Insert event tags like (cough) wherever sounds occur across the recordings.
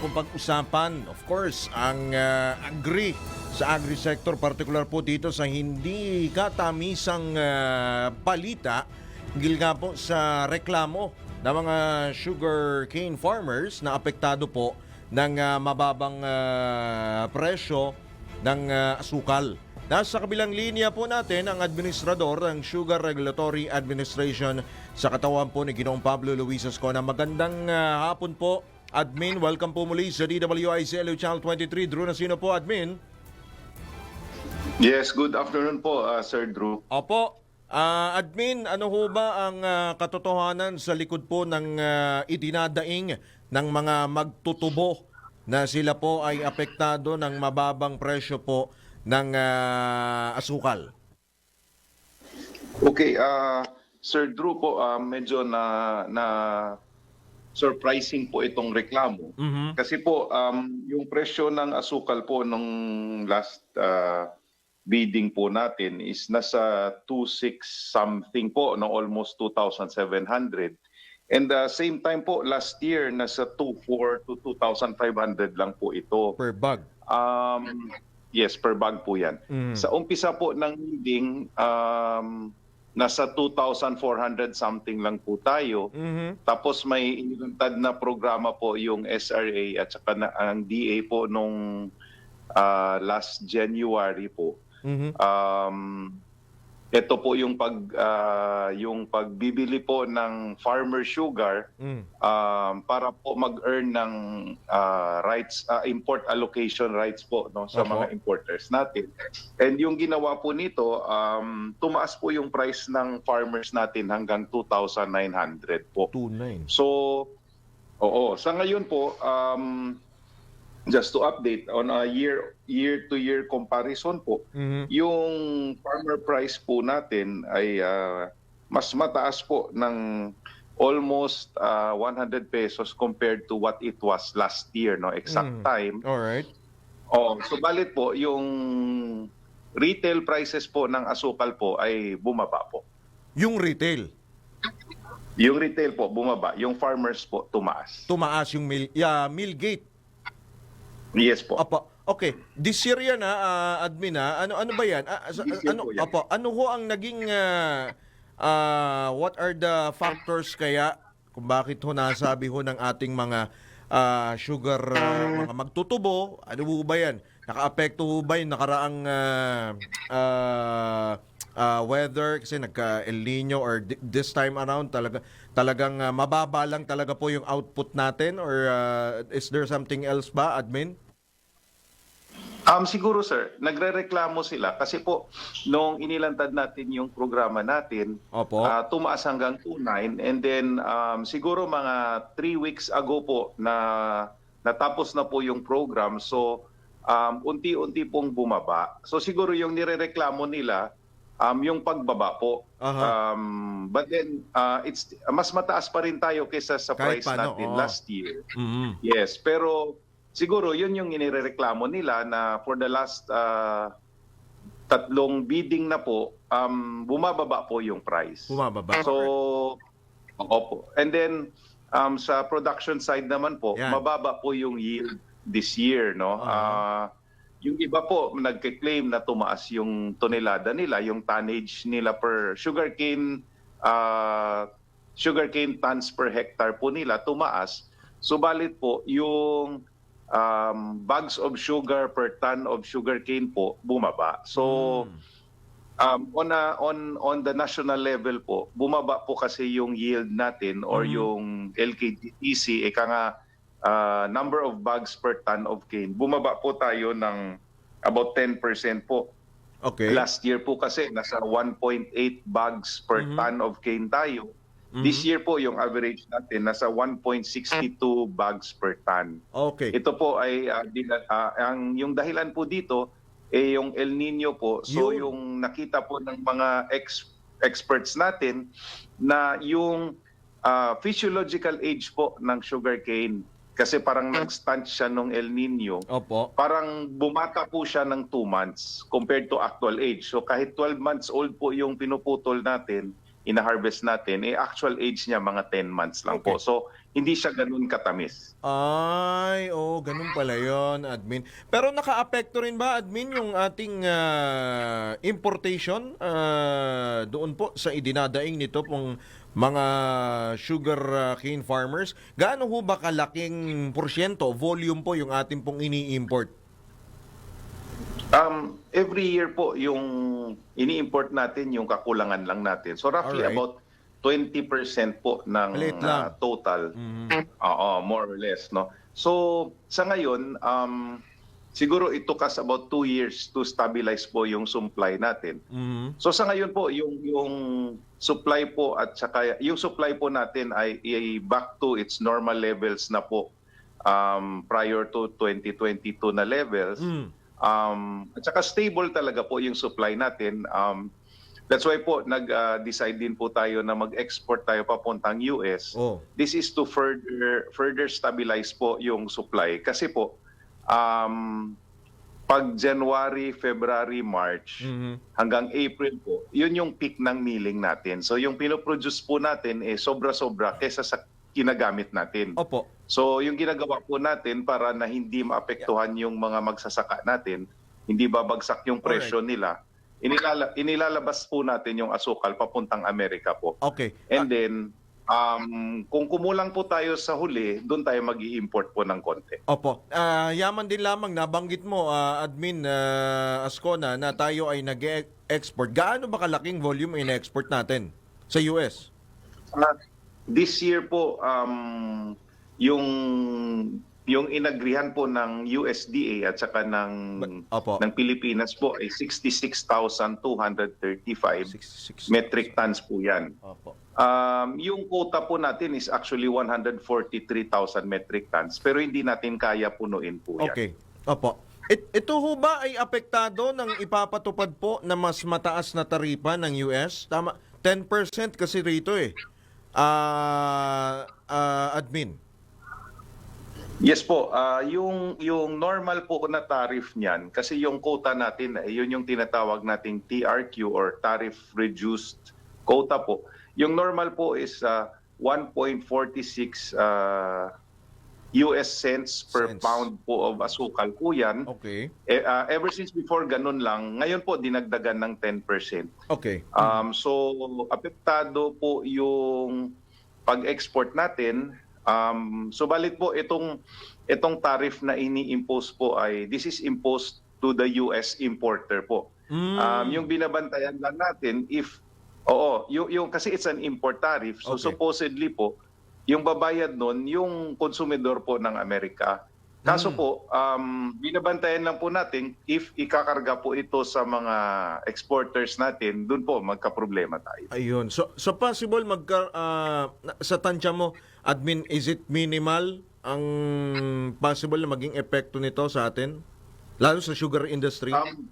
pong pag-usapan, of course, ang ah, agri sa agri-sector, particular po dito sa hindi katamisang ah, balita, hinggil nga po sa reklamo ng mga sugar cane farmers na apektado po ng ah, mababang ah, presyo ng ah, asukal. Nasa kabilang linya po natin ang administrador ng Sugar Regulatory Administration sa katawan po ni Ginoong Pablo Luis Ascona. Magandang ah, hapon po, admin. Welcome po muli sa DWICLU Channel 23. Drew Nasino po, admin. Yes, good afternoon po, uh, Sir Drew. Opo, ah, admin, ano ho ba ang ah, katotohanan sa likod po ng ah, itinadaing ng mga magtutubo na sila po ay apektado ng mababang presyo po ng ah, asukal? Okay, uh, Sir Drew po, uh, medyo na na surprising po itong reklamo. Mhm. Kasi po, um, yung presyo ng asukal po nung last uh, bidding po natin is nasa 2.6 something po, no, almost 2,700. And the same time po, last year, nasa 2.4 to 2,500 lang po ito. Per bag. Um, yes, per bag po yan. Mm. Sa umpisa po ng bidding, um, nasa 2,400 something lang po tayo. Mhm. Tapos may inilantad na programa po yung SRA at saka na, ang DA po nung ah, last January po. Mhm. Um, ito po yung pag ah, yung pagbibili po ng farmer sugar Mm. um, para po mag-earn ng ah, rights ah, import allocation rights po no sa Opo. mga importers natin. And yung ginawa po nito um, tumaas po yung price ng farmers natin hanggang 2,900 po. 2.9. So oo, sa ngayon po um, just to update on a year year to year comparison po Mhm. yung farmer price po natin ay ah, mas mataas po ng almost ah, 100 pesos compared to what it was last year no exact Mm. time. All right. Oh, so balit po yung retail prices po ng asukal po ay bumaba po. Yung retail, Yung retail po bumaba, yung farmers po tumaas. tumaas yung mil, yeah, Millgate. Yes po. Apo. Okay, this year yan ha, ah, admin ha. Ano ano ba yan? Ah, year ano po yan. apo, ano ho ang naging ah, ah, what are the factors kaya kung bakit ho nasabi ho ng ating mga ah, sugar ah, mga magtutubo? Ano ho ba yan? Nakaapekto ho ba yung nakaraang ah, ah, ah, weather kasi nagka El Nino or thi- this time around talaga talagang ah, mababa lang talaga po yung output natin or ah, is there something else ba admin? Um, siguro sir, nagrereklamo sila kasi po nung inilantad natin yung programa natin, Opo. ah, tumaas hanggang 2.9 and then um, siguro mga 3 weeks ago po na natapos na po yung program so um, unti-unti pong bumaba. So siguro yung nirereklamo nila um, yung pagbaba po. Aha. Um, but then ah, it's mas mataas pa rin tayo kaysa sa Kahit price paano, natin oo. last year. Mhm. Yes, pero siguro yun yung inireklamo nila na for the last uh, tatlong bidding na po, um, bumababa po yung price. Bumababa. So, opo. And then, um, sa production side naman po, Yan. mababa po yung yield this year, no? Ah. Ah, yung iba po, nagke-claim na tumaas yung tonelada nila, yung tonnage nila per sugarcane, uh, sugarcane tons per hectare po nila tumaas. Subalit po, yung um, bags of sugar per ton of sugarcane po bumaba. So, Hmm. um, on a, on on the national level po, bumaba po kasi yung yield natin or Mhm. yung LKDTC eka nga ah, number of bags per ton of cane. Bumaba po tayo ng about 10% po. Okay. Last year po kasi nasa 1.8 bags per Mhm. ton of cane tayo. Mhm. This year po yung average natin nasa 1.62 bags per ton. Okay. Ito po ay dila- ah, ang yung dahilan po dito eh yung El Nino po. So Yun. yung nakita po ng mga ex- experts natin na yung ah, physiological age po ng sugarcane kasi parang nag-stunt siya nung El Nino. Opo. Parang bumata po siya ng 2 months compared to actual age. So kahit 12 months old po yung pinuputol natin, ina-harvest natin, eh actual age niya mga 10 months lang po. Okay. So hindi siya ganun katamis. Ay, ganun pala yon admin. Pero naka-apekto rin ba, admin, yung ating ah, importation ah, doon po sa idinadaing nito pong mga sugar ah, cane farmers? Gaano ho ba kalaking porsyento, volume po yung ating pong ini-import? Um, every year po, yung ini-import natin, yung kakulangan lang natin. So roughly Alright. about 20% po ng Maliit lang. uh, total. Mhm. Oo, more or less, no? So, sa ngayon, um, siguro it took us about two years to stabilize po yung supply natin. Mhm. So sa ngayon po, yung yung supply po at saka yung supply po natin ay, ay back to its normal levels na po um, prior to 2022 na levels. Mm. Um, at saka stable talaga po yung supply natin. Um, that's why po nag-decide din po tayo na mag-export tayo papuntang US. Oh. This is to further further stabilize po yung supply kasi po um, pag January, February, March Mhm. hanggang April po, yun yung peak ng milling natin. So yung pinoproduce po natin eh sobra-sobra kesa sa kinagamit natin. Opo. So yung ginagawa po natin para na hindi maapektuhan yung mga magsasaka natin, hindi babagsak yung presyo nila, inilala, inilalabas po natin yung asukal papuntang Amerika po. Okay. And then, um, kung kumulang po tayo sa huli, doon tayo mag import po ng konti. Opo. Ah, yaman din lamang nabanggit mo ah, admin ah, Ascona na tayo ay nag-export. Gaano ba kalaking volume in-export natin sa US? Uh, this year po, um, yung yung inagrihan po ng USDA at saka ng Opo. ng Pilipinas po ay 66,235 66. metric tons po 'yan. Opo. Um, yung quota po natin is actually 143,000 metric tons pero hindi natin kaya punuin po 'yan. Okay. Opo. It, ito ho ba ay apektado ng ipapatupad po na mas mataas na taripa ng US? Tama, 10% kasi rito eh. Ah, ah, admin. Yes po, ah, yung yung normal po na tariff niyan kasi yung quota natin eh, yun yung tinatawag nating TRQ or tariff reduced quota po. Yung normal po is ah, 1.46 ah, US cents per Cents. pound po of asukal po yan. Okay. Eh, ah, ever since before ganun lang, ngayon po dinagdagan ng 10%. Okay. Um, so, apektado po yung pag-export natin. Um, so, balit po itong, itong tariff na ini-impose po ay, this is imposed to the US importer po. Mm. Um, yung binabantayan lang natin, if, oo, yung, yung, kasi it's an import tariff, so Okay. supposedly po, yung babayad nun, yung konsumidor po ng Amerika. Kaso Mm. po, um, binabantayan lang po natin if ikakarga po ito sa mga exporters natin, dun po magka-problema tayo. Ayun. So so possible magka na- sa tansya mo admin is it minimal ang possible na maging epekto nito sa atin? Lalo sa sugar industry. Um,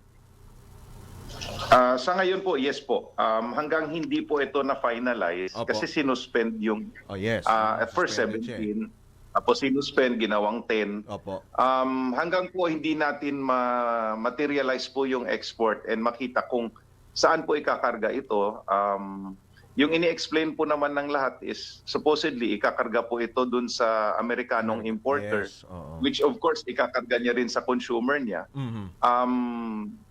ah, sa ngayon po, yes po. Um, hanggang hindi po ito na-finalize Opo. kasi sinuspend yung oh yes. ah, at first siya eh. 17, tapos sinuspend, ginawang 10. Opo. Um, hanggang po hindi natin ma-materialize po yung export and makita kung saan po ikakarga ito, um, yung ini-explain po naman ng lahat is supposedly ikakarga po ito dun sa Amerikanong importer, Yes. Oo. which of course ikakarga niya rin sa consumer niya. Mhm. Um,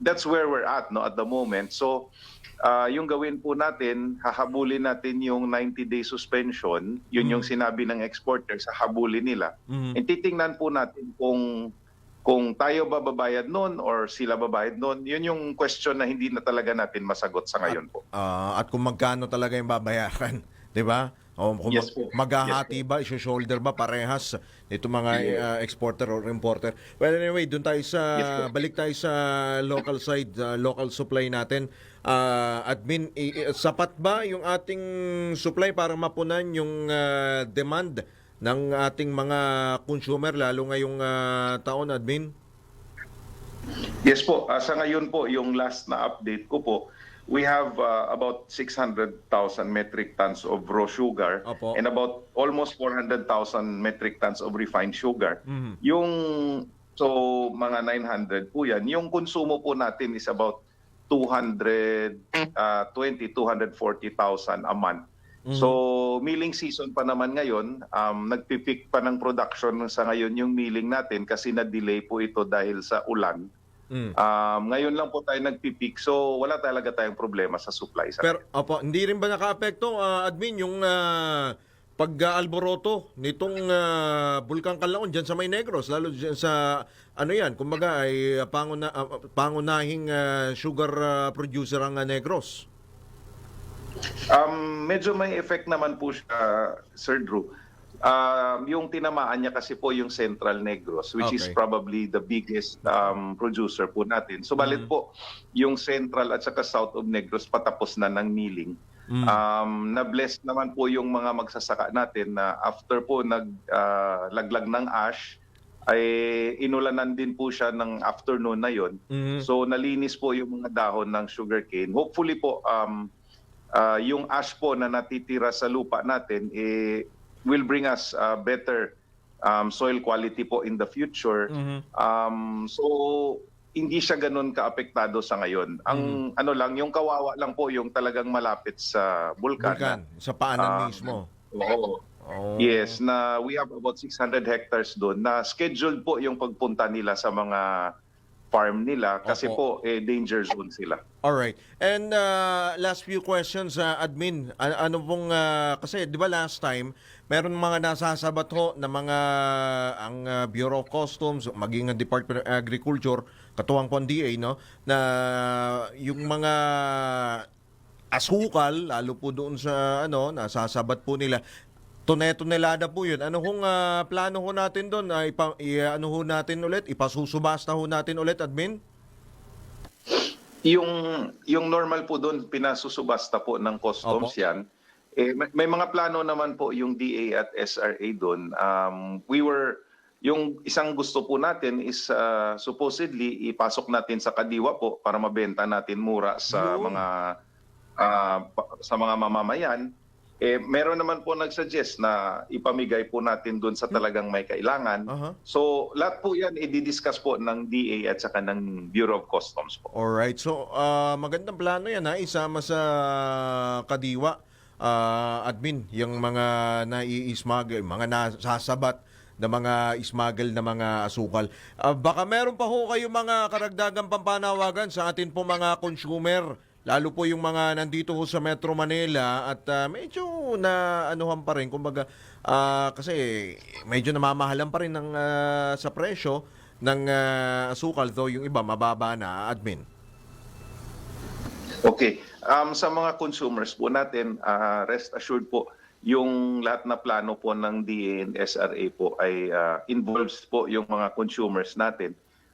that's where we're at no at the moment. So ah, yung gawin po natin, hahabulin natin yung 90-day suspension. Yun yung sinabi ng exporter sa habulin nila. Mhm. And titingnan po natin kung kung tayo ba babayad noon or sila babayad noon. Yun yung question na hindi na talaga natin masagot sa ngayon po. Ah, at kung magkano talaga yung babayaran, (laughs) 'di ba? O kung Yes po. maghahati ba, i-shoulder ba parehas ito mga ah, exporter or importer. Well anyway, doon tayo sa Yes po. balik tayo sa local side, ah, local supply natin. Ah, admin, i- sapat ba yung ating supply para mapunan yung ah, demand ng ating mga consumer lalo ngayong ah, taon, admin? Yes po, Ah, sa ngayon po, yung last na update ko po, we have uh, about 600,000 metric tons of raw sugar Opo. and about almost 400,000 metric tons of refined sugar. Mhm. Yung so mga 900 po yan. Yung konsumo po natin is about 220 240,000 a month. So, milling season pa naman ngayon, um, nagpipick pa ng production sa ngayon yung milling natin kasi na-delay po ito dahil sa ulan. Mm. Um, ngayon lang po tayo nagpipick, so wala talaga tayong problema sa supply. Sa Pero opo, hindi rin ba nakaapekto ah, admin yung ah, pag-alboroto nitong ah, Bulkang Kalaon diyan sa May Negros lalo dyan sa ano yan, kumbaga ay panguna, ah, pangunahing ah, sugar ah, producer ang ah, Negros. Um, medyo may effect naman po siya, Sir Drew. Um, yung tinamaan niya kasi po yung Central Negros, which is Okay. probably the biggest um, producer po natin. So balit po, yung Central at saka South of Negros patapos na ng milling. Mm. Um, na-bless naman po yung mga magsasaka natin na after po naglaglag ng ash, ay inulanan din po siya ng afternoon na yon. Mhm. So nalinis po yung mga dahon ng sugarcane. Hopefully po um ah, yung ash po na natitira sa lupa natin eh will bring us ah, better um, soil quality po in the future. Mhm. Um so hindi siya ganun kaapektado sa ngayon. Ang ano lang yung kawawa lang po yung talagang malapit sa bulkan. Bulkan, sa paanan Ah, mismo. Oo. Oh. Yes, na we have about 600 hectares doon na scheduled po yung pagpunta nila sa mga farm nila kasi Opo. po eh, danger zone sila. All right. And uh, last few questions sa admin. A- ano pong uh, kasi 'di ba last time meron mga nasasabat ho na mga ang uh, Bureau of Customs maging ang Department of Agriculture katuwang po ang DA no na yung mga asukal lalo po doon sa ano nasasabat po nila Tone-tonelada po yun. Ano hong uh, plano ho natin doon? Uh, ipa, i, ano ho natin ulit? Ipasusubasta ho natin ulit, admin? Yung yung normal po doon pinasusubasta po ng customs Opo. yan. Eh, may, may mga plano naman po yung DA at SRA doon. Um, we were yung isang gusto po natin is uh, supposedly ipasok natin sa kadiwa po para mabenta natin mura sa Yun. mga ah, pa- sa mga mamamayan. Eh meron naman po nagsuggest na ipamigay po natin doon sa talagang may kailangan. Aha. So lahat po 'yan i-discuss po ng DA at saka ng Bureau of Customs po. Alright. So, ah, magandang plano yan ha. Isama sa kadiwa, ah, admin, yung mga nai-smuggle, mga nasasabat na mga smuggle na mga asukal. Ah, baka meron pa ho kayo mga karagdagang pampanawagan sa atin po mga consumer. Lalo po yung mga nandito ho sa Metro Manila at ah, medyo na anuhan pa rin. Kumbaga, ah, kasi medyo namamahalan pa rin ng, ah, sa presyo ng ah, asukal. Though yung iba mababa na, admin. Okay. Um, sa mga consumers po natin, ah, rest assured po, yung lahat na plano po ng DA and SRA po ay ah, involves po yung mga consumers natin.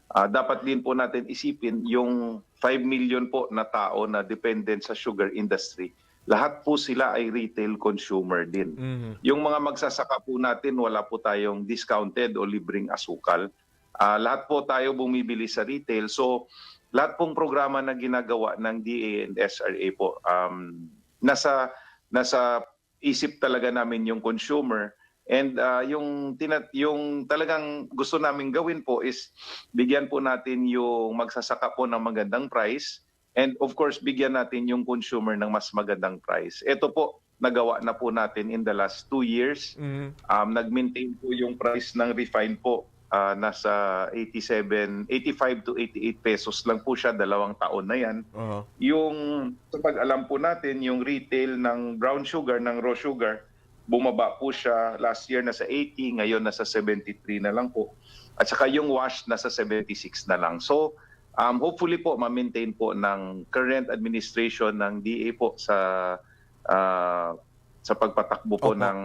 Ah, dapat din po natin isipin yung 5 million po na tao na dependent sa sugar industry. Lahat po sila ay retail consumer din. Mhm. Yung mga magsasaka po natin, wala po tayong discounted o libreng asukal. Ah, lahat po tayo bumibili sa retail. So, lahat pong programa na ginagawa ng DA and SRA po, um, nasa, nasa isip talaga namin yung consumer. And ah, yung, tina- yung talagang gusto namin gawin po is bigyan po natin yung magsasaka po ng magandang price. And of course, bigyan natin yung consumer ng mas magandang price. Ito po, nagawa na po natin in the last two years. Mhm. Um, nag-maintain po yung price ng refined po. ah, nasa 87, 85 to 88 pesos lang po siya, dalawang taon na yan. Aha. Yung, sa pag-alam po natin, yung retail ng brown sugar, ng raw sugar, bumaba po siya last year nasa 80, ngayon nasa 73 na lang po. At saka yung wash nasa 76 na lang. So, um, hopefully po, ma-maintain po ng current administration ng DA po sa ah, sa pagpatakbo po Opo. ng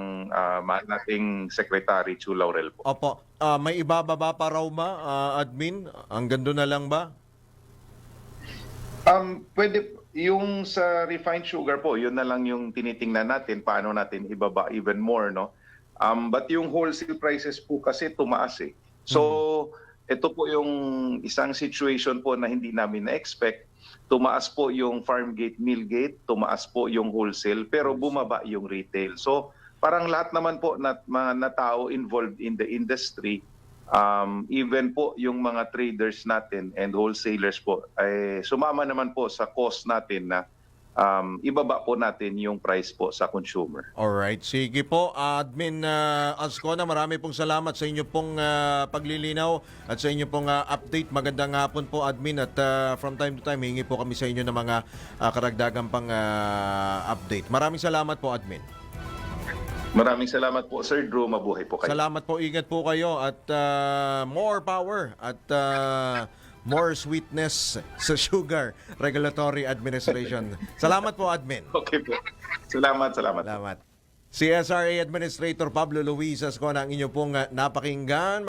mahal nating Secretary Chu Laurel po. Opo. Ah, may ibababa pa raw ba, ah, admin? Ang gando na lang ba? Um, pwede, yung sa refined sugar po, yun na lang yung tinitingnan natin, paano natin ibaba even more, no? Um, but yung wholesale prices po kasi tumaas eh. So, ito po yung isang situation po na hindi namin na-expect. Tumaas po yung farm gate, mill gate, tumaas po yung wholesale, pero bumaba yung retail. So, parang lahat naman po na mga na tao involved in the industry, um, even po yung mga traders natin and wholesalers po, ay sumama naman po sa cost natin na um, ibaba po natin yung price po sa consumer. Alright, sige po. Admin uh, Ascona, marami pong salamat sa inyo pong ah, paglilinaw at sa inyo pong ah, update. Magandang hapon po, Admin. At ah, from time to time, hingi po kami sa inyo ng mga ah, karagdagang pang ah, update. Maraming salamat po, Admin. Maraming salamat po, Sir Drew. Mabuhay po kayo. Salamat po, ingat po kayo at ah, more power at ah, more sweetness sa Sugar Regulatory Administration. Salamat po, Admin. Okay po. Salamat, salamat. Salamat. CSRA Administrator Pablo Luis Ascona ang inyo pong ah, napakinggan.